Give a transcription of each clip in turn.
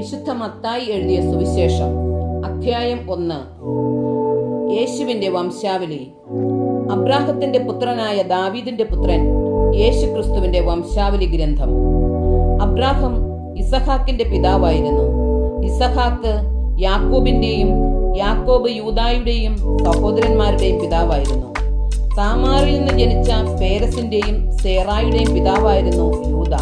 വിശുദ്ധ മത്തായി എഴുതിയ സുവിശേഷം അധ്യായം ഒന്ന്. യേശുവിന്റെ വംശാവലി. അബ്രാഹത്തിന്റെ പുത്രനായ ദാവീദിന്റെ പുത്രൻ യേശു ക്രിസ്തുവിന്റെ വംശാവലി ഗ്രന്ഥം. അബ്രാഹം ഇസഹാക്കിന്റെ പിതാവായിരുന്നു. ഇസഹാക്ക് യാക്കോബിന്റെയും യാക്കോബ് യൂതായുടെയും സഹോദരന്മാരുടെയും പിതാവായിരുന്നു. താമാറിൽ നിന്ന് ജനിച്ച പേരസിന്റെയും സേറായുടെയും പിതാവായിരുന്നു യൂത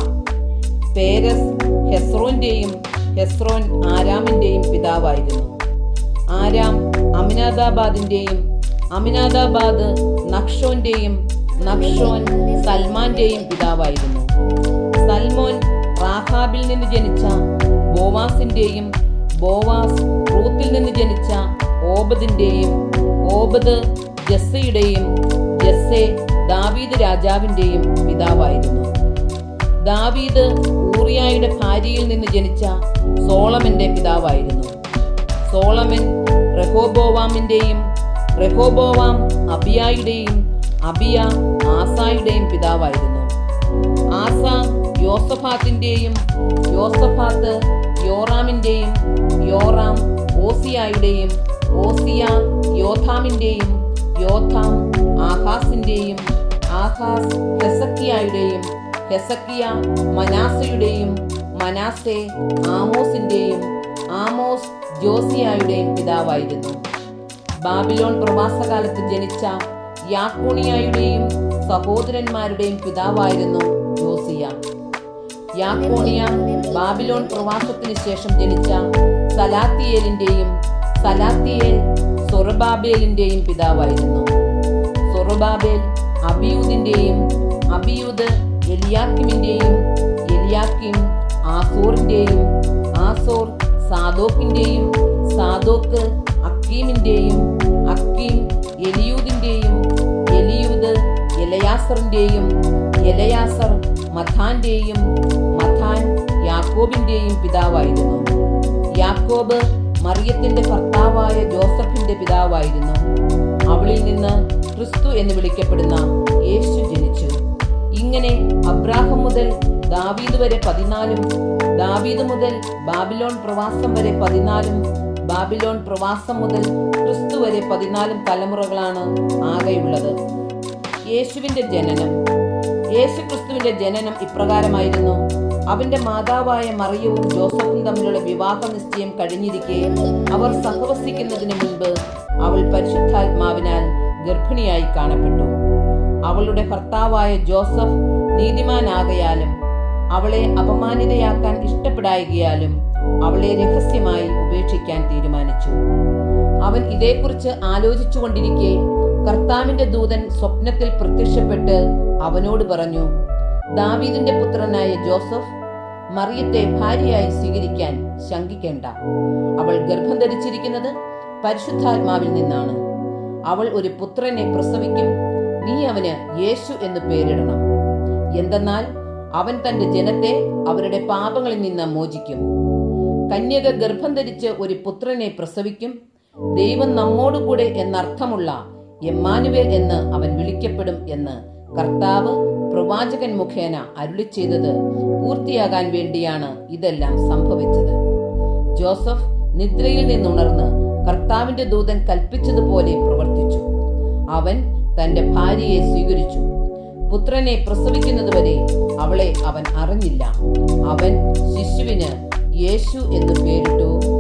പേരസ് ഹെസ്രോന്റെയും ഹെസ്രോൻ ആരാമിന്റെയും പിതാവായിരുന്നു. ആരാം അമിനാദാബാദിന്റെയും അമിനാദാബാദ് നക്ഷോന്റെയും നക്ഷോൻ സൽമാന്റെയും പിതാവായിരുന്നു. സൽമോൻ റാഹാബിൽ നിന്ന് ജനിച്ച ബോവാസിന്റെയും ബോവാസ് റൂത്തിൽ നിന്ന് ജനിച്ച ഓബദിന്റെയും ഓബദ് ജസ്സയുടെയും ജസ്സെ ദാവീദ് രാജാവിന്റെയും പിതാവായിരുന്നു. ദാവീദ് ഊറിയായുടെ ഭാര്യയിൽ നിന്ന് ജനിച്ച സോളമന്റെ പിതാവായിരുന്നു. സോളമൻ റഹോബോവാമിന്റെയും റഹോബോവാം അബിയായുടെയും അബിയ ആസായുടെയും പിതാവായിരുന്നു. ആസ യോസഫാത്തിന്റെയും യോസഫാത്ത് യോറാമിന്റെയും യോറാം ഓസിയായുടെയും ഓസിയ യോഥാമിന്റെയും യോഥാം ആഹാസിന്റെയും ആഹാസ് ഹെസക്കിയായുടെയും ഹെസക്കിയ മനാസയുടെയും മനാസെ ആമോസിന്റെയും ആമോസ് ജോസിയായുടെയും പിതാവായിരുന്നു. ബാബിലോൺ പ്രവാസകാലത്ത് ജനിച്ച യാക്കോണിയായുടെയും സഹോദരന്മാരുടെയും പിതാവായിരുന്നു ജോസിയ. യാക്കോണിയ ബാബിലോൺ പ്രവാസത്തിന് ശേഷം ജനിച്ച സലാത്തിയേലിന്റെയും സലാത്തിയേൽ സൊറബാബേലിന്റെയും പിതാവായിരുന്നു. സൊറബാബേൽ അബിയൂദിന്റെയും അബിയൂദ് എലിയാക്കിമിന്റെയും എലിയാക്കിം ആസോറിന്റെയും ആസോർ സാദോക്കിന്റെയും സാദോക്ക് അക്കീമിന്റെയും അക്കീം എലിയൂദിന്റെയും എലിയൂദ് എലയാസറിന്റെയും എലയാസർ മഥാന്റെയും മഥാൻ യാക്കോബിന്റെയും പിതാവായിരുന്നു. യാക്കോബ് മറിയത്തിന്റെ ഭർത്താവായ ജോസഫിന്റെ പിതാവായിരുന്നു. അവളിൽ നിന്ന് ക്രിസ്തു എന്ന് വിളിക്കപ്പെടുന്ന യേശു ജനിച്ചു. ഇങ്ങനെ അബ്രാഹം മുതൽ ദാവീദ് വരെ പതിനാലും ദാവീദ് മുതൽ ബാബിലോൺ പ്രവാസം വരെ പതിനാലും ബാബിലോൺ പ്രവാസം മുതൽ ക്രിസ്തു വരെ പതിനാലും തലമുറകളാണ് ആകെയുള്ളത്. യേശുവിന്റെ ജനനം. യേശു ക്രിസ്തുവിന്റെ ജനനം ഇപ്രകാരമായിരുന്നു. അവന്റെ മാതാവായ മറിയവും ജോസഫും തമ്മിലുള്ള വിവാഹ നിശ്ചയം കഴിഞ്ഞിരിക്കെ അവർ സഹവസിക്കുന്നതിന് മുൻപ് അവൾ പരിശുദ്ധാത്മാവിനാൽ ഗർഭിണിയായി കാണപ്പെട്ടു. അവളുടെ ഭർത്താവായ ജോസഫ് നീതിമാനാകയാലും അവളെ അപമാനിതയാക്കാൻ ഇഷ്ടപ്പെടായികയാലും അവളെ രഹസ്യമായി ഉപേക്ഷിക്കാൻ തീരുമാനിച്ചു. അവൻ ഇതേക്കുറിച്ച് ആലോചിച്ചുകൊണ്ടിരിക്കെ കർത്താവിന്റെ ദൂതൻ സ്വപ്നത്തിൽ പ്രത്യക്ഷപ്പെട്ട് അവനോട് പറഞ്ഞു ദാവീദിന്റെ പുത്രനായ ജോസഫ് മറിയത്തെ ഭാര്യയായി സ്വീകരിക്കാൻ ശങ്കിക്കേണ്ട. അവൾ ഗർഭം ധരിച്ചിരിക്കുന്നത് പരിശുദ്ധാത്മാവിൽ നിന്നാണ്. അവൾ ഒരു പുത്രനെ പ്രസവിക്കും നീ അവന് യേശു എന്ന് പേരിടണം. എന്തെന്നാൽ അവൻ തന്റെ ജനത്തെ അവരുടെ പാപങ്ങളിൽ നിന്ന് മോചിക്കും. കന്യക ഗർഭം ധരിച്ച് ഒരു പുത്രനെ പ്രസവിക്കും. ദൈവം നമ്മോടുകൂടെ എന്നർത്ഥമുള്ള എമ്മാനുവേൽ എന്ന് അവൻ വിളിക്കപ്പെടും എന്ന് കർത്താവ് പ്രവാചകൻ മുഖേന അരുളി ചെയ്തത് പൂർത്തിയാകാൻ വേണ്ടിയാണ് ഇതെല്ലാം സംഭവിച്ചത്. ജോസഫ് നിദ്രയിൽ നിന്നുണർന്ന് കർത്താവിന്റെ ദൂതൻ കൽപ്പിച്ചതുപോലെ പ്രവർത്തിച്ചു. അവൻ തന്റെ ഭാര്യയെ സ്വീകരിച്ചു. പുത്രനെ പ്രസവിക്കുന്നതുവരെ അവളെ അവൻ അറിഞ്ഞില്ല. അവൻ ശിശുവിന് യേശു എന്ന് പേരിട്ടു.